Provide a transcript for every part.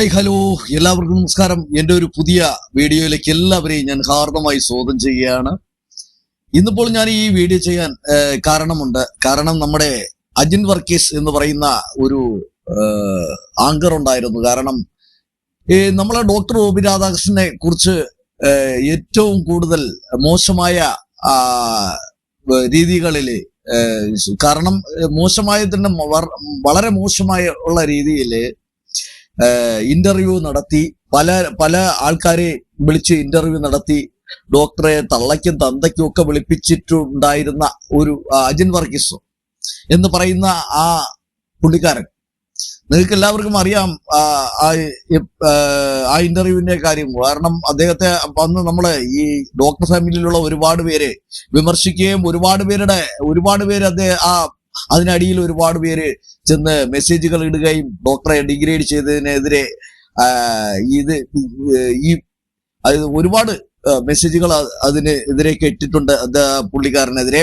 Hi hello. എല്ലാവർക്കും നമസ്കാരം. എന്റെ ഒരു പുതിയ വീഡിയോയിലേക്ക് എല്ലാവരെയും ഞാൻ ഹാർദമായി സ്വാഗതം ചെയ്യുകയാണ്. ഇന്നിപ്പോൾ ഞാൻ ഈ വീഡിയോ ചെയ്യാൻ കാരണമുണ്ട്. കാരണം നമ്മുടെ അജിൻ വർക്കീസ് എന്ന് പറയുന്ന ഒരു ആങ്കർ ഉണ്ടായിരുന്നു. കാരണം നമ്മളെ ഡോക്ടർ ഒ പി രാധാകൃഷ്ണനെ കുറിച്ച് ഏറ്റവും കൂടുതൽ മോശമായ രീതികളിൽ കാരണം മോശമായതിന് മോശമായതിന്റെ വളരെ മോശമായ ഉള്ള രീതിയിൽ ഇന്റർവ്യൂ നടത്തി പല പല ആൾക്കാരെ വിളിച്ച് ഇന്റർവ്യൂ നടത്തി ഡോക്ടറെ തള്ളയ്ക്കും തന്തയ്ക്കും ഒക്കെ വിളിപ്പിച്ചിട്ടുണ്ടായിരുന്ന ഒരു അജിൻ വർഗീസ് എന്ന് പറയുന്ന ആ പുള്ളിക്കാരൻ. നിങ്ങൾക്ക് എല്ലാവർക്കും അറിയാം ആ, ഇന്റർവ്യൂവിന്റെ കാര്യം. കാരണം അദ്ദേഹത്തെ അന്ന് നമ്മൾ ഈ ഡോക്ടർ ഫാമിലിയിലുള്ള ഒരുപാട് പേര് വിമർശിക്കുകയും ഒരുപാട് പേരുടെ ഒരുപാട് പേര് അദ്ദേഹം ആ അതിനടിയിൽ ഒരുപാട് പേര് ചെന്ന് മെസ്സേജുകൾ ഇടുകയും ഡോക്ടറെ ഡിഗ്രേഡ് ചെയ്തതിനെതിരെ ഇത് ഈ ഒരുപാട് മെസ്സേജുകൾ അതിന് എതിരെ കേട്ടിട്ടുണ്ട് പുള്ളിക്കാരനെതിരെ.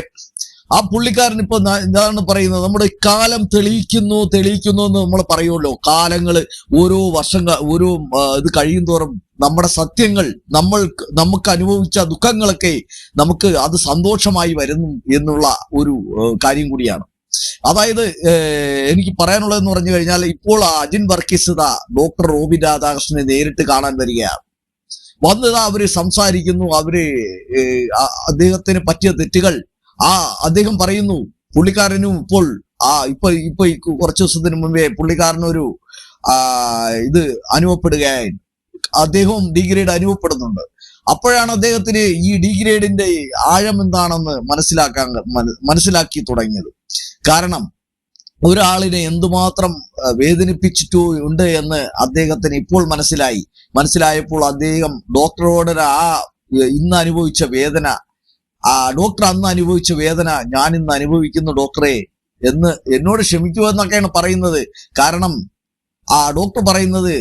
ആ പുള്ളിക്കാരൻ ഇപ്പൊ എന്താണ് പറയുന്നത്? നമ്മുടെ കാലം തെളിയിക്കുന്നു തെളിയിക്കുന്നു എന്ന് നമ്മൾ പറയുമല്ലോ. കാലങ്ങൾ ഓരോ വർഷങ്ങൾ ഓരോ ഇത് കഴിയും തോറും നമ്മുടെ സത്യങ്ങൾ നമ്മൾ നമുക്ക് അനുഭവിച്ച ദുഃഖങ്ങളൊക്കെ നമുക്ക് അത് സന്തോഷമായി വരുന്നു എന്നുള്ള ഒരു കാര്യം കൂടിയാണ്. അതായത് എനിക്ക് പറയാനുള്ളതെന്ന് പറഞ്ഞു കഴിഞ്ഞാൽ ഇപ്പോൾ അജിൻ വർക്കീസ് ഇതാ ഡോക്ടർ റോബി രാധാകൃഷ്ണനെ നേരിട്ട് കാണാൻ വരികയാണ്. വന്നതാ അവർ സംസാരിക്കുന്നു അവർ അദ്ദേഹത്തിന് പറ്റിയ തെറ്റുകൾ. ആ അദ്ദേഹം പറയുന്നു പുള്ളിക്കാരനും ഇപ്പോൾ ആ ഇപ്പൊ ഇപ്പൊ കുറച്ചു ദിവസത്തിന് മുമ്പേ പുള്ളിക്കാരനൊരു ഇത് അനുഭവപ്പെടുകയായി. അദ്ദേഹവും ഡിഗ്രേഡ് അനുഭവപ്പെടുന്നുണ്ട്. അപ്പോഴാണ് അദ്ദേഹത്തിന് ഈ ഡിഗ്രേഡിന്റെ ആഴം എന്താണെന്ന് മനസ്സിലാക്കാൻ മനസ്സിലാക്കി തുടങ്ങിയത്. കാരണം ഒരാളിനെ എന്തുമാത്രം വേദനിപ്പിച്ചിട്ടു ഉണ്ട് എന്ന് അദ്ദേഹത്തിന് ഇപ്പോൾ മനസ്സിലായി. മനസ്സിലായപ്പോൾ അദ്ദേഹം ഡോക്ടറോട് ആ ഇന്ന് അനുഭവിച്ച വേദന ആ ഡോക്ടർ അന്ന് അനുഭവിച്ച വേദന ഞാൻ ഇന്ന് അനുഭവിക്കുന്നു ഡോക്ടറെ എന്ന് എന്നോട് ക്ഷമിക്കുമെന്നൊക്കെയാണ് പറയുന്നത്. കാരണം ആ ഡോക്ടർ പറയുന്നത്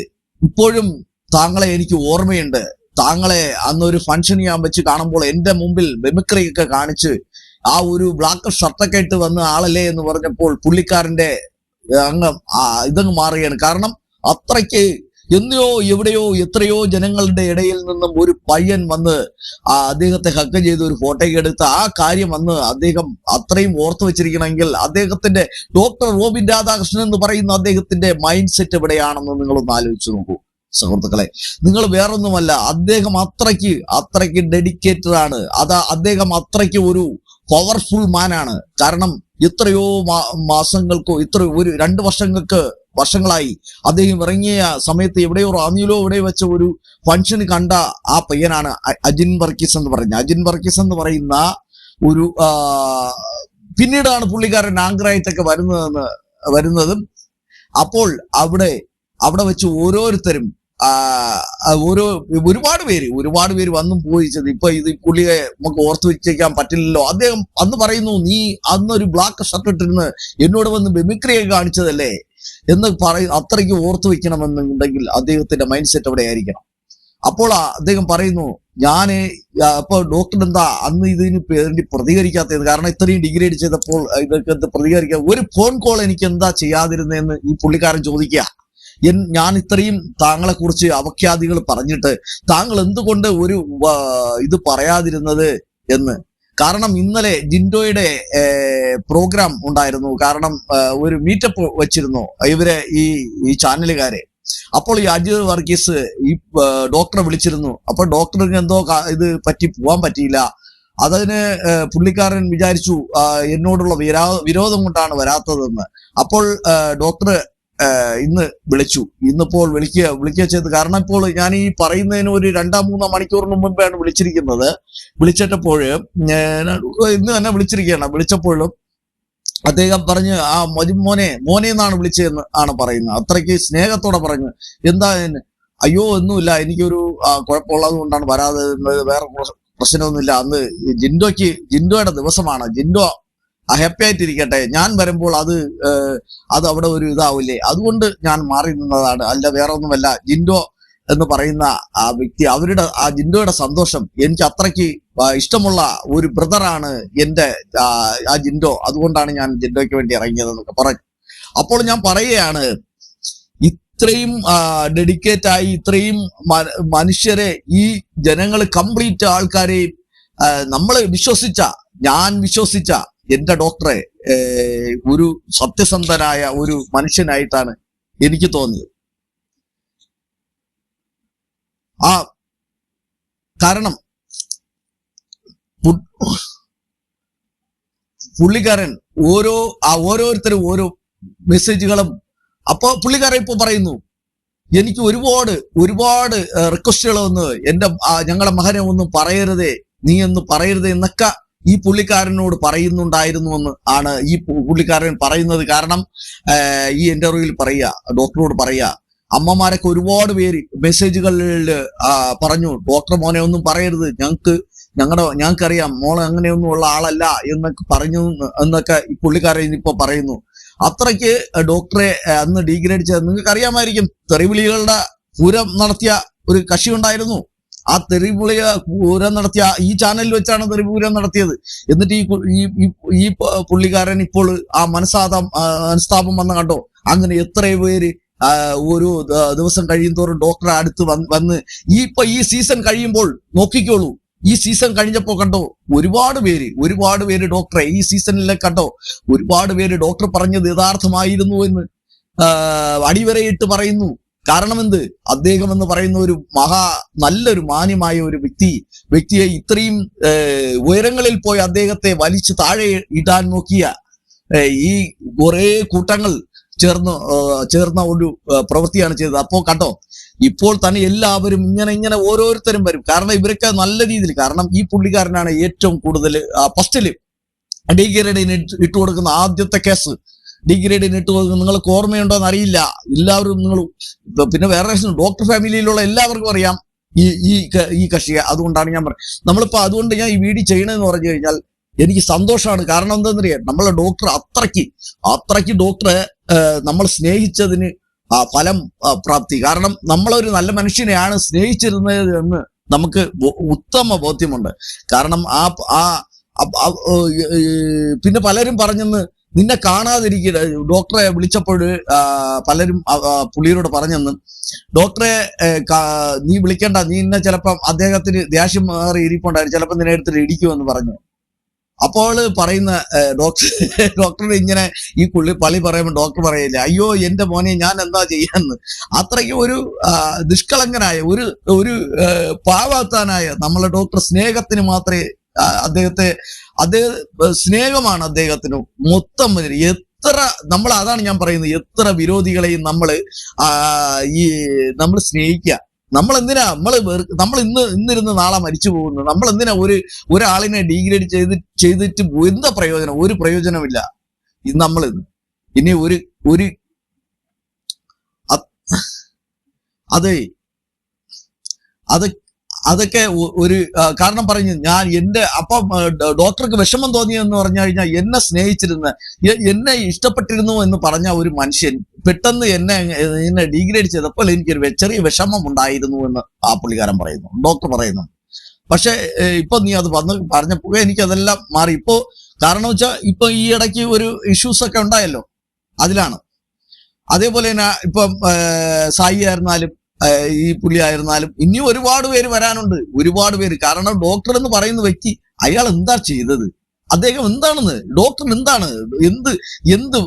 ഇപ്പോഴും താങ്കളെ എനിക്ക് ഓർമ്മയുണ്ട്. താങ്കളെ അന്ന് ഒരു ഫംഗ്ഷൻ ഞാൻ വെച്ച് കാണുമ്പോൾ എന്റെ മുമ്പിൽ മെമിക്രിയൊക്കെ കാണിച്ച് ആ ഒരു ബ്ലാക്ക് ഷർട്ടൊക്കെ ഇട്ട് വന്ന ആളല്ലേ എന്ന് പറഞ്ഞപ്പോൾ പുള്ളിക്കാരന്റെ അങ്ങ് ഇതങ്ങ് മാറുകയാണ്. കാരണം അത്രയ്ക്ക് എന്നെയോ എവിടെയോ എത്രയോ ജനങ്ങളുടെ ഇടയിൽ നിന്നും ഒരു പയ്യൻ വന്ന് ആ അദ്ദേഹത്തെ ഹക്ക് ചെയ്ത് ഒരു ഫോട്ടോയ്ക്ക് എടുത്ത് ആ കാര്യം വന്ന് അദ്ദേഹം അത്രയും ഓർത്തു വെച്ചിരിക്കണമെങ്കിൽ അദ്ദേഹത്തിന്റെ ഡോക്ടർ റോബിൻ രാധാകൃഷ്ണൻ എന്ന് പറയുന്ന അദ്ദേഹത്തിന്റെ മൈൻഡ് സെറ്റ് എവിടെയാണെന്ന് നിങ്ങളൊന്ന് ആലോചിച്ചു നോക്കൂ സുഹൃത്തുക്കളെ. നിങ്ങൾ വേറൊന്നുമല്ല അദ്ദേഹം അത്രയ്ക്ക് അത്രയ്ക്ക് ഡെഡിക്കേറ്റഡ് ആണ് അതാ അദ്ദേഹം അത്രയ്ക്ക് ഒരു പവർഫുൾ മാനാണ് കാരണം എത്രയോ മാസങ്ങൾക്കോ ഇത്ര ഒരു രണ്ട് വർഷങ്ങൾക്ക് വർഷങ്ങളായി അദ്ദേഹം ഇറങ്ങിയ സമയത്ത് എവിടെയോ റാന്നിയിലോ എവിടെയോ വെച്ച ഒരു ഫംഗ്ഷൻ കണ്ട ആ പയ്യനാണ് അജിൻ വർക്കീസ് എന്ന് പറഞ്ഞ. അജിൻ വർക്കീസ് എന്ന് പറയുന്ന ഒരു പിന്നീടാണ് പുള്ളിക്കാരൻ ആങ്കറായിട്ടൊക്കെ വരുന്നതെന്ന് വരുന്നതും അപ്പോൾ അവിടെ അവിടെ വെച്ച് ഓരോരുത്തരും ഓരോ ഒരുപാട് പേര് ഒരുപാട് പേര് വന്നും പോയി ചെയ്ത് ഇപ്പൊ ഇത് പുള്ളിയെ നമുക്ക് ഓർത്തു വെച്ചേക്കാൻ പറ്റില്ലല്ലോ. അദ്ദേഹം അന്ന് പറയുന്നു നീ അന്നൊരു ബ്ലാക്ക് ഷർട്ട് ഇട്ടിരുന്ന് എന്നോട് വന്ന് ബെമിക്രിയൊക്കെ കാണിച്ചതല്ലേ? എന്ന് പറയും അത്രയ്ക്ക് ഓർത്തു വെക്കണമെന്നുണ്ടെങ്കിൽ അദ്ദേഹത്തിന്റെ മൈൻഡ് സെറ്റ് അവിടെ ആയിരിക്കണം അപ്പോൾ അദ്ദേഹം പറയുന്നു ഞാൻ ആ, അപ്പൊ ഡോക്ടർ എന്താ അന്ന് ഇതിന് വേണ്ടി പ്രതികരിക്കാത്തത് കാരണം ഇത്രയും ഡിഗ്രേഡ് ചെയ്തപ്പോൾ ഇതൊക്കെ പ്രതികരിക്കാം ഒരു ഫോൺ കോൾ എനിക്ക് എന്താ ചെയ്യാതിരുന്നതെന്ന് ഈ പുള്ളിക്കാരൻ ചോദിക്കുക. എൻ ഞാൻ ഇത്രയും താങ്കളെ കുറിച്ച് അവഖ്യാതികൾ പറഞ്ഞിട്ട് താങ്കൾ എന്തുകൊണ്ട് ഒരു ഇത് പറയാതിരുന്നത് എന്ന്. കാരണം ഇന്നലെ ജിൻഡോയുടെ പ്രോഗ്രാം ഉണ്ടായിരുന്നു. കാരണം ഒരു മീറ്റപ്പ് വെച്ചിരുന്നു ഇവരെ ഈ ഈ ചാനലുകാരെ. അപ്പോൾ ഈ അജിത് വർഗീസ് ഈ ഡോക്ടറെ വിളിച്ചിരുന്നു. അപ്പൊ ഡോക്ടർക്ക് എന്തോ ഇത് പറ്റി പോവാൻ പറ്റിയില്ല. അതിന് പുള്ളിക്കാരൻ വിചാരിച്ചു എന്നോടുള്ള വിരാ വിരോധം കൊണ്ടാണ് വരാത്തതെന്ന്. അപ്പോൾ ഡോക്ടർ ഇന്ന് വിളിച്ചു. ഇന്നിപ്പോൾ വിളിക്കുക വിളിക്കുക ചെയ്ത് കാരണം ഇപ്പോൾ ഞാൻ ഈ പറയുന്നതിന് ഒരു രണ്ടാം മൂന്നാം മണിക്കൂറിന് മുമ്പാണ് വിളിച്ചിരിക്കുന്നത്. വിളിച്ചിട്ടപ്പോൾ ഇന്ന് തന്നെ വിളിച്ചിരിക്കുകയാണ്. വിളിച്ചപ്പോഴും അദ്ദേഹം പറഞ്ഞ് ആ മോനെ മോനെ എന്നാണ് വിളിച്ചതെന്ന് ആണ് പറയുന്നത്. അത്രയ്ക്ക് സ്നേഹത്തോടെ പറഞ്ഞു എന്താ? അയ്യോ ഒന്നുമില്ല. എനിക്കൊരു കുഴപ്പമുള്ളത് കൊണ്ടാണ് വരാതെ വേറെ പ്രശ്ന- പ്രശ്നമൊന്നുമില്ല. അന്ന് ജിൻഡോയ്ക്ക് ജിൻഡോയുടെ ദിവസമാണ്. ജിൻഡോ ഹാപ്പി ആയിട്ടിരിക്കട്ടെ. ഞാൻ വരുമ്പോൾ അത് അത് അവിടെ ഒരു ഇതാവില്ലേ? അതുകൊണ്ട് ഞാൻ മാറി നിന്നതാണ്. അല്ല വേറെ ഒന്നുമല്ല ജിൻഡോ എന്ന് പറയുന്ന ആ വ്യക്തി അവരുടെ ആ ജിൻഡോയുടെ സന്തോഷം എനിക്ക് അത്രയ്ക്ക് ഇഷ്ടമുള്ള ഒരു ബ്രദറാണ് എന്റെ ആ, ആ ജിൻഡോ. അതുകൊണ്ടാണ് ഞാൻ ജിൻഡോയ്ക്ക് വേണ്ടി ഇറങ്ങിയത് എന്നൊക്കെ പറഞ്ഞു. അപ്പോൾ ഞാൻ പറയുകയാണ് ഇത്രയും ഡെഡിക്കേറ്റ് ആയി ഇത്രയും മനുഷ്യരെ ഈ ജനങ്ങൾ കംപ്ലീറ്റ് ആൾക്കാരെയും നമ്മൾ വിശ്വസിച്ച ഞാൻ വിശ്വസിച്ച എന്റെ ഡോക്ടറെ ഒരു സത്യസന്ധനായ ഒരു മനുഷ്യനായിട്ടാണ് എനിക്ക് തോന്നിയത്. ആ കാരണം പുള്ളിക്കാരൻ ഓരോ ആ ഓരോരുത്തരും ഓരോ മെസ്സേജുകളും അപ്പോ പുള്ളിക്കാരൻ ഇപ്പൊ പറയുന്നു എനിക്ക് ഒരുപാട് ഒരുപാട് റിക്വസ്റ്റുകൾ വന്ന് എന്റെ ഞങ്ങളുടെ മകനെ ഒന്നും പറയരുതേ നീ ഒന്നും പറയരുതേ എന്നൊക്കെ ഈ പുള്ളിക്കാരനോട് പറയുന്നുണ്ടായിരുന്നുവെന്ന് ആണ് ഈ പുള്ളിക്കാരൻ പറയുന്നത് കാരണം ഈ ഇന്റർവ്യൂവിൽ പറയുക ഡോക്ടറോട് പറയുക. അമ്മമാരൊക്കെ ഒരുപാട് പേര് മെസ്സേജുകളിൽ പറഞ്ഞു ഡോക്ടർ മോനെ ഒന്നും പറയരുത്. ഞങ്ങൾക്ക് ഞങ്ങളുടെ ഞങ്ങൾക്കറിയാം. മോളെ അങ്ങനെയൊന്നും ഉള്ള ആളല്ല എന്നൊക്കെ പറഞ്ഞു എന്നൊക്കെ ഈ പുള്ളിക്കാരൻ ഇപ്പൊ പറയുന്നു. അത്രയ്ക്ക് ഡോക്ടറെ അന്ന് ഡീഗ്രേഡ് ചെയ്ത് നിങ്ങൾക്ക് അറിയാമായിരിക്കും തെറിവിളികളുടെ പൂരം നടത്തിയ ഒരു കക്ഷി ഉണ്ടായിരുന്നു. ആ തെറിപുളിയ പൂരം നടത്തിയ ഈ ചാനലിൽ വെച്ചാണ് തെറിപൂരം നടത്തിയത്. എന്നിട്ട് ഈ ഈ പുള്ളിക്കാരൻ ഇപ്പോൾ ആ മനസ്സാതം മനസ്താപം വന്ന കണ്ടോ? അങ്ങനെ എത്ര പേര് ഒരു ദിവസം കഴിയും തോറും ഡോക്ടറെ അടുത്ത് വന്ന് ഈ ഇപ്പൊ ഈ സീസൺ കഴിയുമ്പോൾ നോക്കിക്കോളൂ. ഈ സീസൺ കഴിഞ്ഞപ്പോ കണ്ടോ ഒരുപാട് പേര് ഒരുപാട് പേര് ഡോക്ടറെ ഈ സീസണിലെ കണ്ടോ ഒരുപാട് പേര് ഡോക്ടർ പറഞ്ഞത് യഥാർത്ഥമായിരുന്നു എന്ന് അടിവരയിട്ട് പറയുന്നു. കാരണം എന്ത് അദ്ദേഹം എന്ന് പറയുന്ന ഒരു മഹാ നല്ലൊരു മാന്യമായ ഒരു വ്യക്തി വ്യക്തിയെ ഇത്രയും ഉയരങ്ങളിൽ പോയി അദ്ദേഹത്തെ വലിച്ചു താഴെ ഇടാൻ നോക്കിയ ഈ കുറെ കൂട്ടങ്ങൾ ചേർന്ന് ചേർന്ന ഒരു പ്രവൃത്തിയാണ് ചെയ്തത്. അപ്പോ കണ്ടോ ഇപ്പോൾ തന്നെ എല്ലാവരും ഇങ്ങനെ ഇങ്ങനെ ഓരോരുത്തരും വരും. കാരണം ഇവരൊക്കെ നല്ല രീതിയിൽ കാരണം ഈ പുള്ളിക്കാരനാണ് ഏറ്റവും കൂടുതൽ ഫസ്റ്റിൽ ഡിഗ്രേഡിന് ഇട്ട് കൊടുക്കുന്ന ആദ്യത്തെ കേസ് ഡിഗ്രേഡിന് ഇട്ട് നിങ്ങൾക്ക് ഓർമ്മയുണ്ടോ എന്ന് അറിയില്ല. എല്ലാവരും നിങ്ങൾ പിന്നെ വേറെ ഡോക്ടർ ഫാമിലിയിലുള്ള എല്ലാവർക്കും അറിയാം ഈ ഈ ഈ കക്ഷിയെ അതുകൊണ്ടാണ് ഞാൻ പറയുന്നത് നമ്മളിപ്പോ അതുകൊണ്ട് ഞാൻ ഈ വീഡിയോ ചെയ്യണമെന്ന് പറഞ്ഞു കഴിഞ്ഞാൽ എനിക്ക് സന്തോഷമാണ്. കാരണം എന്താണെന്നറിയാം നമ്മളെ ഡോക്ടർ അത്രയ്ക്ക് അത്രയ്ക്ക് ഡോക്ടറെ നമ്മൾ സ്നേഹിച്ചതിന് ഫലം പ്രാപ്തി. കാരണം നമ്മളൊരു നല്ല മനുഷ്യനെയാണ് സ്നേഹിച്ചിരുന്നത് എന്ന് നമുക്ക് ഉത്തമ ബോധ്യമുണ്ട്. കാരണം ആ ആ പിന്നെ പലരും പറഞ്ഞെന്ന് നിന്നെ കാണാതിരിക്കുക ഡോക്ടറെ വിളിച്ചപ്പോൾ പലരും പുള്ളിയോട് പറഞ്ഞെന്ന്. ഡോക്ടറെ നീ വിളിക്കണ്ട. നീ ഇന്നെ ചിലപ്പം അദ്ദേഹത്തിന് ദേഷ്യം മാറി ഇരിപ്പുണ്ടായിരുന്നു. ചിലപ്പോൾ നിന്നെ എടുത്തിട്ട് ഇടിക്കുമെന്ന് പറഞ്ഞു. അപ്പോൾ പറയുന്ന ഡോക്ടർ ഡോക്ടർ ഇങ്ങനെ ഈ പുള്ളി പള്ളി പറയുമ്പോൾ ഡോക്ടർ പറയില്ല അയ്യോ എന്റെ മോനെ ഞാൻ എന്താ ചെയ്യാന്ന്? അത്രയ്ക്ക് ഒരു നിഷ്കളങ്കനായ ഒരു ഒരു പാവാത്താനായ നമ്മളെ ഡോക്ടർ സ്നേഹത്തിന് മാത്രമേ അദ്ദേഹത്തെ അദ്ദേഹം സ്നേഹമാണ് അദ്ദേഹത്തിന് മൊത്തം എത്ര നമ്മൾ അതാണ് ഞാൻ പറയുന്നത് എത്ര വിരോധികളെയും നമ്മൾ ഈ നമ്മൾ സ്നേഹിക്കുക നമ്മൾ എന്തിനാ നമ്മൾ നമ്മൾ ഇന്ന് ഇന്നിരുന്ന് നാളെ മരിച്ചു പോകുന്നു. നമ്മൾ എന്തിനാ ഒരു ഒരാളിനെ ഡീഗ്രേഡ് ചെയ്ത് ചെയ്തിട്ട് എന്താ പ്രയോജനം? ഒരു പ്രയോജനമില്ല ഇന്ന് നമ്മൾ ഇനി ഒരു ഒരു അത്- അതെ അത് അതൊക്കെ ഒരു കാരണം പറഞ്ഞു ഞാൻ എന്റെ അപ്പ ഡോക്ടർക്ക് വിഷമം തോന്നിയെന്ന് പറഞ്ഞു കഴിഞ്ഞാൽ എന്നെ സ്നേഹിച്ചിരുന്ന എന്നെ ഇഷ്ടപ്പെട്ടിരുന്നു എന്ന് പറഞ്ഞ ഒരു മനുഷ്യൻ പെട്ടെന്ന് എന്നെ എന്നെ ഡീഗ്രേഡ് ചെയ്തപ്പോൾ എനിക്കൊരു ചെറിയ വിഷമം ഉണ്ടായിരുന്നു എന്ന് ആ പുള്ളിക്കാരൻ പറയുന്നു ഡോക്ടർ പറയുന്നു. പക്ഷെ ഇപ്പൊ നീ അത് വന്ന് പറഞ്ഞപ്പോ എനിക്കതെല്ലാം മാറി. ഇപ്പോ കാരണം വെച്ചാൽ ഇപ്പൊ ഈ ഇടയ്ക്ക് ഒരു ഇഷ്യൂസ് ഒക്കെ ഉണ്ടായല്ലോ അതിലാണ്. അതേപോലെ തന്നെ ഇപ്പം സായി ആയിരുന്നാലും ഈ പുള്ളി ആയിരുന്നാലും ഇനിയും ഒരുപാട് പേര് വരാനുണ്ട് ഒരുപാട് പേര്. കാരണം ഡോക്ടർ എന്ന് പറയുന്ന വ്യക്തി അയാൾ എന്താ ചെയ്തത്? അദ്ദേഹം എന്താണെന്ന്? ഡോക്ടർ എന്താണ്? എന്ത് എന്ത്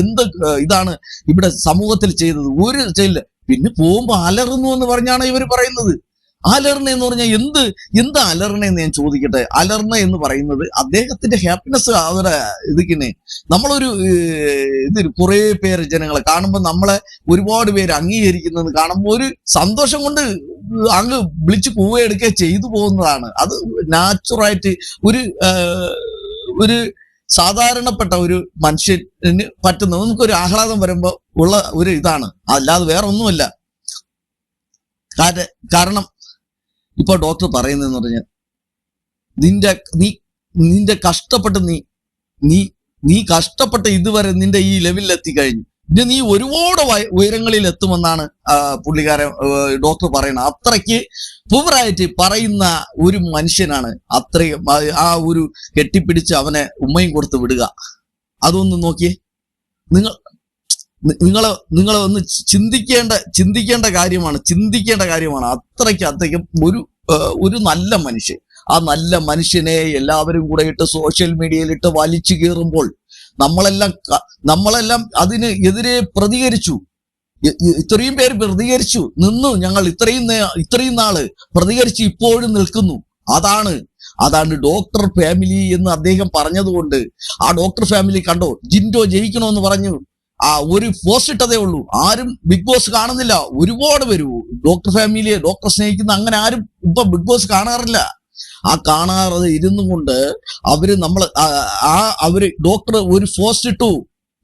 എന്ത് ഇതാണ് ഇവിടെ സമൂഹത്തിൽ ചെയ്തത്? ഒരു ചെയ്യില്ല പിന്നെ പോകുമ്പോ അലറുന്നു എന്ന് പറഞ്ഞാണ് ഇവർ പറയുന്നത്. അലർണ എന്ന് പറഞ്ഞാൽ എന്ത് എന്ത് അലർണ എന്ന് ഞാൻ ചോദിക്കട്ടെ? അലർണ എന്ന് പറയുന്നത് അദ്ദേഹത്തിന്റെ ഹാപ്പിനെസ് അവരെ ഇതിക്കിനെ നമ്മളൊരു ഇത് കുറെ പേര് ജനങ്ങളെ കാണുമ്പോൾ നമ്മളെ ഒരുപാട് പേര് അംഗീകരിക്കുന്നത് കാണുമ്പോൾ ഒരു സന്തോഷം കൊണ്ട് അങ്ങ് വിളിച്ച് പൂവെടുക്കുക ചെയ്തു പോകുന്നതാണ്. അത് നാച്ചുറായിട്ട് ഒരു ഒരു സാധാരണപ്പെട്ട ഒരു മനുഷ്യന് പറ്റുന്ന നമുക്കൊരു ആഹ്ലാദം വരുമ്പോൾ ഉള്ള ഒരു ഇതാണ്. അല്ലാതെ വേറെ ഒന്നുമല്ല കാരണം ഇപ്പൊ ഡോക്ടർ പറയുന്നതെന്ന് പറഞ്ഞാൽ നിന്റെ നീ നിന്റെ കഷ്ടപ്പെട്ട് നീ നീ നീ കഷ്ടപ്പെട്ട് ഇതുവരെ നിന്റെ ഈ ലെവലിൽ എത്തിക്കഴിഞ്ഞു. ഇനി നീ ഒരുപാട് ഉയരങ്ങളിൽ എത്തുമെന്നാണ് പുള്ളിക്കാരൻ ഡോക്ടർ പറയുന്നത്. അത്രയ്ക്ക് പുവറായിട്ട് പറയുന്ന ഒരു മനുഷ്യനാണ്. അത്രയും ആ ഒരു കെട്ടിപ്പിടിച്ച് അവനെ ഉമ്മയും കൊടുത്ത് വിടുക. അതൊന്ന് നോക്കിയേ. നിങ്ങൾ നിങ്ങൾ നിങ്ങൾ ഒന്ന് ചിന്തിക്കേണ്ട ചിന്തിക്കേണ്ട കാര്യമാണ് ചിന്തിക്കേണ്ട കാര്യമാണ്. അത്രയ്ക്ക് അത്രയ്ക്കും ഒരു ഒരു നല്ല മനുഷ്യൻ. ആ നല്ല മനുഷ്യനെ എല്ലാവരും കൂടെ ഇട്ട് സോഷ്യൽ മീഡിയയിൽ ഇട്ട് വലിച്ചു കീറുമ്പോൾ നമ്മളെല്ലാം നമ്മളെല്ലാം അതിന് എതിരെ പ്രതികരിച്ചു. ഇത്രയും പേര് പ്രതികരിച്ചു നിന്നു. ഞങ്ങൾ ഇത്രയും ഇത്രയും നാൾ പ്രതികരിച്ച് ഇപ്പോഴും നിൽക്കുന്നു. അതാണ് അതാണ് ഡോക്ടർ ഫാമിലി എന്ന് അദ്ദേഹം പറഞ്ഞതുകൊണ്ട് ആ ഡോക്ടർ ഫാമിലി കണ്ടോ ജിൻഡോ ജയിക്കണമെന്ന് പറഞ്ഞു. ആ ഒരു പോസ്റ്റ് ഇട്ടതേ ഉള്ളൂ. ആരും ബിഗ് ബോസ് കാണുന്നില്ല. ഒരുപാട് പേര് ഡോക്ടർ ഫാമിലിയെ ഡോക്ടർ സ്നേഹിക്കുന്ന അങ്ങനെ ആരും ഇപ്പൊ ബിഗ് ബോസ് കാണാറില്ല. ആ കാണാതെ ഇരുന്നു കൊണ്ട് അവർ നമ്മൾ ആ അവർ ഡോക്ടർ ഒരു പോസ്റ്റ് ഇട്ടു.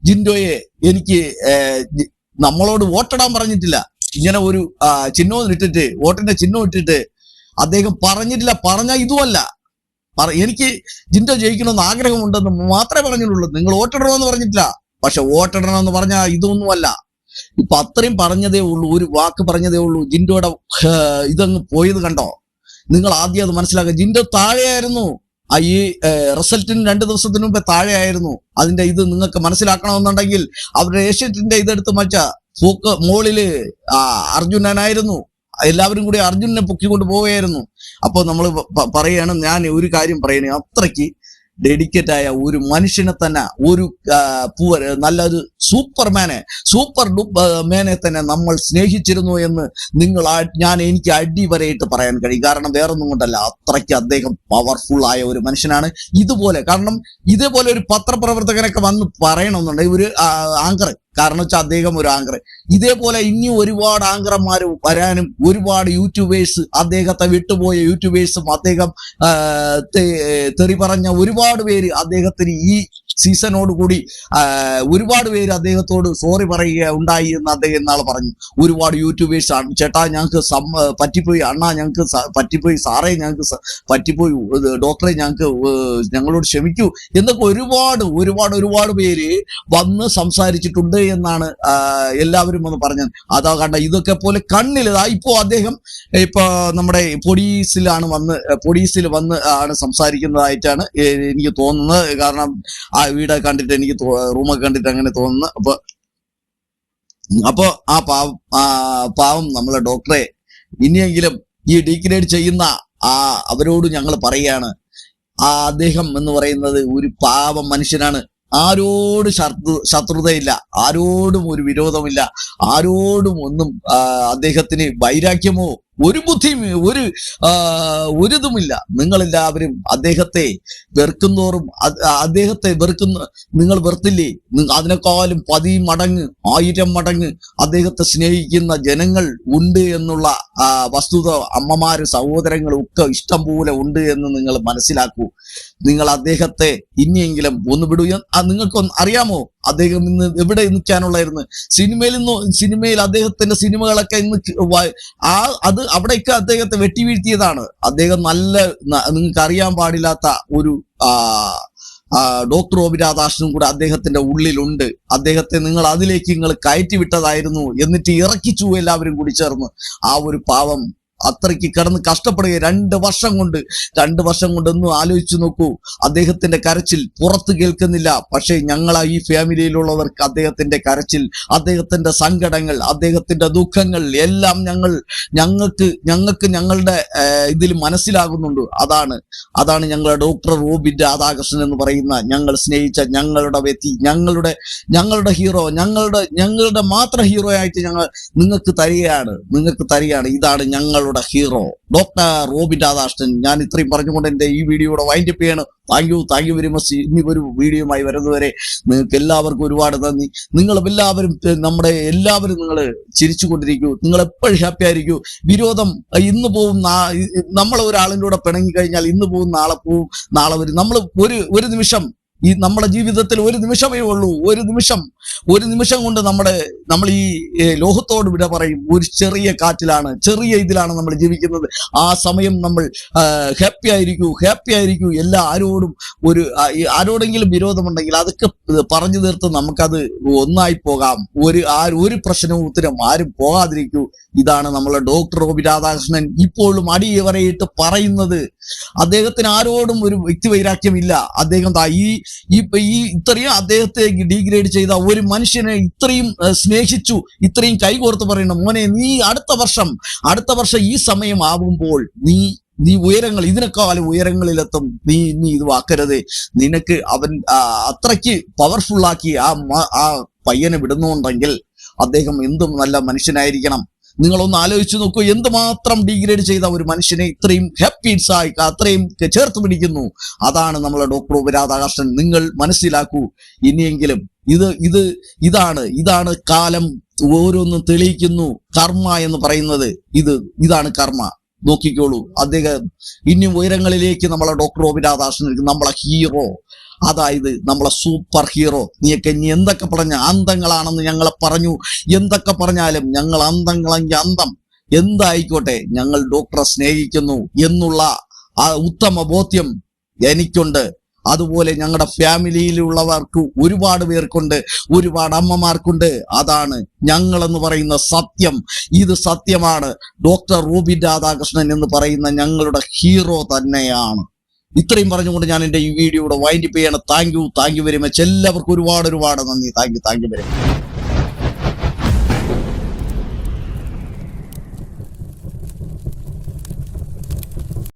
ജിൻഡോയെ എനിക്ക് നമ്മളോട് വോട്ടിടാൻ പറഞ്ഞിട്ടില്ല. ഇങ്ങനെ ഒരു ചിഹ്നവും ഇട്ടിട്ട് വോട്ടിന്റെ ചിഹ്നം ഇട്ടിട്ട് അദ്ദേഹം പറഞ്ഞിട്ടില്ല. പറഞ്ഞ ഇതുമല്ല. എനിക്ക് ജിൻഡോ ജയിക്കണമെന്ന് ആഗ്രഹമുണ്ടെന്ന് മാത്രമേ പറഞ്ഞിട്ടുള്ളൂ. നിങ്ങൾ വോട്ടിടണമെന്ന് പറഞ്ഞിട്ടില്ല. പക്ഷെ വോട്ടിടണം എന്ന് പറഞ്ഞാൽ ഇതൊന്നുമല്ല. ഇപ്പൊ അത്രയും പറഞ്ഞതേ ഉള്ളൂ ഒരു വാക്ക് പറഞ്ഞതേ ഉള്ളൂ. ജിൻഡോയുടെ ഇതങ്ങ് പോയത് കണ്ടോ? നിങ്ങൾ ആദ്യം അത് മനസ്സിലാക്കുക. ജിൻഡോ താഴെയായിരുന്നു. ആ ഈ റിസൾട്ടിന് രണ്ട് ദിവസത്തിന് മുമ്പേ താഴെയായിരുന്നു. അതിന്റെ ഇത് നിങ്ങൾക്ക് മനസ്സിലാക്കണമെന്നുണ്ടെങ്കിൽ അവരുടെ ഏഷ്യറ്റിന്റെ ഇതെടുത്ത് മച്ച പൂക്ക് മോളിൽ ആ അർജുനനായിരുന്നു എല്ലാവരും കൂടി അർജുനനെ പൊക്കിക്കൊണ്ട് പോവുകയായിരുന്നു. അപ്പോൾ നമ്മൾ പറയുകയാണ് ഞാൻ ഒരു കാര്യം പറയണേ അത്രയ്ക്ക്. ഡെഡിക്കേറ്റ് ആയ ഒരു മനുഷ്യനെ തന്നെ ഒരു പൂവർ പൂവ- നല്ലൊരു സൂപ്പർമാനെ സൂപ്പർ മേനെ തന്നെ നമ്മൾ സ്നേഹിച്ചിരുന്നു എന്ന് നിങ്ങൾ ഞാൻ എനിക്ക് അടിവരയിട്ട് പറയാൻ കഴിയും. കാരണം വേറൊന്നും കൊണ്ടല്ല അത്രയ്ക്ക് അദ്ദേഹം പവർഫുൾ ആയ ഒരു മനുഷ്യനാണ്. ഇതുപോലെ കാരണം ഇതേപോലെ ഒരു പത്രപ്രവർത്തകനൊക്കെ വന്ന് പറയണമെന്നുണ്ടെങ്കിൽ ഒരു ആങ്കർ കാരണം വെച്ചാൽ അദ്ദേഹം ഒരു ആങ്കർ ഇതേപോലെ ഇനിയും ഒരുപാട് ആങ്കർമാർ വരാനും ഒരുപാട് യൂട്യൂബേഴ്സ് അദ്ദേഹത്തെ വിട്ടുപോയ യൂട്യൂബേഴ്സും അദ്ദേഹം തെറി പറഞ്ഞ ഒരുപാട് പേര് അദ്ദേഹത്തിന് ഈ സീസണോട് കൂടി ഒരുപാട് പേര് അദ്ദേഹത്തോട് സോറി പറയുക ഉണ്ടായി എന്ന് അദ്ദേഹം ഇന്നാൾ പറഞ്ഞു. ഒരുപാട് യൂട്യൂബേഴ്സ് ആണ്. ചേട്ടാ ഞങ്ങൾക്ക് പറ്റിപ്പോയി. അണ്ണാ ഞങ്ങൾക്ക് പറ്റിപ്പോയി. സാറേ ഞങ്ങൾക്ക് പറ്റിപ്പോയി. ഡോക്ടറെ ഞങ്ങൾക്ക് ഞങ്ങളോട് ക്ഷമിക്കൂ. എന്നൊക്കെ ഒരുപാട് ഒരുപാട് ഒരുപാട് പേര് വന്ന് സംസാരിച്ചിട്ടുണ്ട് എന്നാണ് എല്ലാവരും ഒന്ന് പറഞ്ഞത്. അതാ കണ്ട ഇതൊക്കെ പോലെ കണ്ണിൽ ഇതാ ഇപ്പോ അദ്ദേഹം ഇപ്പൊ നമ്മുടെ പൊടീസിലാണ് വന്ന് പൊടീസിൽ വന്ന് ആണ് സംസാരിക്കുന്നതായിട്ടാണ് എനിക്ക് തോന്നുന്നത്. കാരണം ആ വീട് കണ്ടിട്ട് എനിക്ക് റൂമൊക്കെ കണ്ടിട്ട് അങ്ങനെ തോന്നുന്നു. അപ്പൊ അപ്പോൾ ആ പാവം പാവം നമ്മളെ ഡോക്ടറെ ഇനിയെങ്കിലും ഈ ഡിഗ്രേഡ് ചെയ്യുന്ന ആ അവരോട് ഞങ്ങൾ പറയാണ് ആ അദ്ദേഹം എന്ന് പറയുന്നത് ഒരു പാവം മനുഷ്യനാണ്. ആരോടും ശത്രു ശത്രുതയില്ല ആരോടും ഒരു വിരോധമില്ല ആരോടും ഒന്നും അദ്ദേഹത്തിന് വൈരാഗ്യമോ ഒരു ബുദ്ധി ഒരു ഒരു ഒരിതുമില്ല. നിങ്ങളെല്ലാവരും അദ്ദേഹത്തെ വെറുക്കുന്നോറും അദ്ദേഹത്തെ വെറുക്കുന്ന നിങ്ങൾ വെറുത്തില്ലേ? അതിനേക്കാളും പതി മടങ്ങ് ആയിരം മടങ്ങ് അദ്ദേഹത്തെ സ്നേഹിക്കുന്ന ജനങ്ങൾ ഉണ്ട് എന്നുള്ള വസ്തുത അമ്മമാര് സഹോദരങ്ങളും ഒക്കെ ഇഷ്ടം പോലെ ഉണ്ട് എന്ന് നിങ്ങൾ മനസ്സിലാക്കൂ. നിങ്ങൾ അദ്ദേഹത്തെ ഇനിയെങ്കിലും ഒന്ന് വിടൂ. നിങ്ങൾക്ക് അറിയാമോ? അദ്ദേഹം ഇന്ന് എവിടെ നിൽക്കാനുള്ളായിരുന്നു? സിനിമയിൽ സിനിമയിൽ അദ്ദേഹത്തിന്റെ സിനിമകളൊക്കെ ഇന്ന് ആ അത് അവിടെയൊക്കെ അദ്ദേഹത്തെ വെട്ടി വീഴ്ത്തിയതാണ് അദ്ദേഹം നല്ല നിങ്ങൾക്ക് അറിയാൻ പാടില്ലാത്ത ഒരു ഡോക്ടർ ഒ പി രാധാകൃഷ്ണനും കൂടെ അദ്ദേഹത്തിന്റെ ഉള്ളിലുണ്ട്. അദ്ദേഹത്തെ നിങ്ങൾ അതിലേക്ക് നിങ്ങൾ കയറ്റി വിട്ടതായിരുന്നു എന്നിട്ട് ഇറക്കിച്ചു എല്ലാവരും കൂടി ചേർന്ന് ആ ഒരു പാവം അത്രയ്ക്ക് കിടന്ന് കഷ്ടപ്പെടുക. രണ്ട് വർഷം കൊണ്ട് രണ്ട് വർഷം കൊണ്ടൊന്നും ആലോചിച്ചു നോക്കൂ. അദ്ദേഹത്തിന്റെ കരച്ചിൽ പുറത്ത് കേൾക്കുന്നില്ല. പക്ഷേ ഞങ്ങൾ ഈ ഫാമിലിയിലുള്ളവർക്ക് അദ്ദേഹത്തിന്റെ കരച്ചിൽ അദ്ദേഹത്തിന്റെ സങ്കടങ്ങൾ അദ്ദേഹത്തിന്റെ ദുഃഖങ്ങൾ എല്ലാം ഞങ്ങൾ ഞങ്ങൾക്ക് ഞങ്ങൾക്ക് ഞങ്ങളുടെ ഇതിൽ മനസ്സിലാകുന്നുണ്ട്. അതാണ് അതാണ് ഞങ്ങളുടെ ഡോക്ടർ റോബി രാധാകൃഷ്ണൻ എന്ന് പറയുന്ന ഞങ്ങൾ സ്നേഹിച്ച ഞങ്ങളുടെ വ്യക്തി. ഞങ്ങളുടെ ഞങ്ങളുടെ ഹീറോ ഞങ്ങളുടെ ഞങ്ങളുടെ മാത്രം ഹീറോ ആയിട്ട് ഞങ്ങൾ നിങ്ങൾക്ക് തരികയാണ് നിങ്ങൾക്ക് തരികയാണ്. ഇതാണ് ഞങ്ങളുടെ ഹീറോ. ഡോക്ടർ റോബിൻ രാധാകൃഷ്ണൻ ഞാൻ ഇത്രയും പറഞ്ഞുകൊണ്ട് എന്റെ ഈ വീഡിയോയുടെ വൈൻഡ് അപ്പ് ചെയ്യാണ്. Thank you thank you very much ഇനി ഒരു വീഡിയോയുമായി വരുന്നവരെ നിങ്ങൾക്ക് എല്ലാവർക്കും ഒരുപാട് നന്ദി. നിങ്ങൾ എല്ലാവരും നമ്മുടെ എല്ലാവരും നിങ്ങൾ ചിരിച്ചുകൊണ്ടിരിക്കൂ. നിങ്ങൾ എപ്പോഴും ഹാപ്പി ആയിരിക്കൂ. വിരോധം ഇന്ന് പോവും നമ്മൾ ഒരാളിന്റെ കൂടെ പിണങ്ങി കഴിഞ്ഞാൽ ഇന്ന് പോവും നാളെ പോവും നാളെ വരും. നമ്മൾ ഒരു ഒരു നിമിഷം ഈ നമ്മുടെ ജീവിതത്തിൽ ഒരു നിമിഷമേ ഉള്ളൂ. ഒരു നിമിഷം ഒരു നിമിഷം കൊണ്ട് നമ്മുടെ നമ്മൾ ഈ ലോഹത്തോട് വിട പറയും. ഒരു ചെറിയ കാറ്റിലാണ് ചെറിയ ഇതിലാണ് നമ്മൾ ജീവിക്കുന്നത്. ആ സമയം നമ്മൾ ഹാപ്പി ആയിരിക്കൂ ഹാപ്പി ആയിരിക്കൂ. എല്ലാ ആരോടും ഒരു ആരോടെങ്കിലും വിരോധമുണ്ടെങ്കിൽ അതൊക്കെ പറഞ്ഞു തീർത്ത് നമുക്കത് ഒന്നായി പോകാം. ഒരു ആ ഒരു പ്രശ്നവും ഉത്തരം ആരും പോകാതിരിക്കൂ. ഇതാണ് നമ്മളെ ഡോക്ടർ ഒ രാധാകൃഷ്ണൻ ഇപ്പോഴും അടിയവരെയിട്ട് പറയുന്നത്. അദ്ദേഹത്തിന് ആരോടും ഒരു വ്യക്തി വൈരാഗ്യമില്ല അദ്ദേഹം ഈ ഈ ഇത്രയും അദ്ദേഹത്തെ ഡീഗ്രേഡ് ചെയ്ത ഒരു മനുഷ്യനെ ഇത്രയും സ്നേഹിച്ചു ഇത്രയും കൈകോർത്ത് പറയണം മോനെ നീ അടുത്ത വർഷം അടുത്ത വർഷം ഈ സമയം ആവുമ്പോൾ നീ നീ ഉയരങ്ങൾ ഇതിനേക്കാളും ഉയരങ്ങളിലെത്തും. നീ നീ ഇത് വാക്കരുത്. നിനക്ക് അവൻ അത്രയ്ക്ക് പവർഫുൾ ആക്കി ആ ആ പയ്യനെ വിടുന്നുണ്ടെങ്കിൽ അദ്ദേഹം എന്തും നല്ല മനുഷ്യനായിരിക്കണം. നിങ്ങളൊന്ന് ആലോചിച്ച് നോക്കൂ എന്തുമാത്രം ഡിഗ്രേഡ് ചെയ്ത ഒരു മനുഷ്യനെ ഇത്രയും ഹാപ്പീസ് ആയി അത്രയും ചേർത്ത് പിടിക്കുന്നു. അതാണ് നമ്മളെ ഡോക്ടർ ഉപരാധാകർഷൻ നിങ്ങൾ മനസ്സിലാക്കൂ. ഇനിയെങ്കിലും ഇത് ഇത് ഇതാണ് ഇതാണ് കാലം ഓരോന്നും തെളിയിക്കുന്നു. കർമ്മ എന്ന് പറയുന്നത് ഇത് ഇതാണ് കർമ്മ. നോക്കിക്കോളൂ. അദ്ദേഹം ഇനിയും ഉയരങ്ങളിലേക്ക് നമ്മളെ ഡോക്ടർ ഒബിരാധാകൃഷ്ണൻ നമ്മളെ ഹീറോ അതായത് നമ്മളെ സൂപ്പർ ഹീറോ നീയൊക്കെ ഇനി എന്തൊക്കെ പറഞ്ഞ അന്തങ്ങളാണെന്ന് ഞങ്ങളെ പറഞ്ഞു. എന്തൊക്കെ പറഞ്ഞാലും ഞങ്ങൾ അന്തങ്ങളെങ്കിൽ അന്തം. എന്തായിക്കോട്ടെ? ഞങ്ങൾ ഡോക്ടറെ സ്നേഹിക്കുന്നു എന്നുള്ള ആ ഉത്തമ ബോധ്യം എനിക്കുണ്ട്. അതുപോലെ ഞങ്ങളുടെ ഫാമിലിയിലുള്ളവർക്ക് ഒരുപാട് പേർക്കുണ്ട് ഒരുപാട് അമ്മമാർക്കുണ്ട്. അതാണ് ഞങ്ങൾ എന്ന് പറയുന്ന സത്യം. ഇത് സത്യമാണ്. ഡോക്ടർ റൂബി രാധാകൃഷ്ണൻ എന്ന് പറയുന്ന ഞങ്ങളുടെ ഹീറോ തന്നെയാണ്. ഇത്രയും പറഞ്ഞുകൊണ്ട് ഞാൻ എന്റെ ഈ വീഡിയോയുടെ വൈൻഡപ്പ് ചെയ്യണം. Thank you thank you very much. എല്ലാവർക്കും ഒരുപാട് ഒരുപാട് നന്ദി. Thank you thank you very much.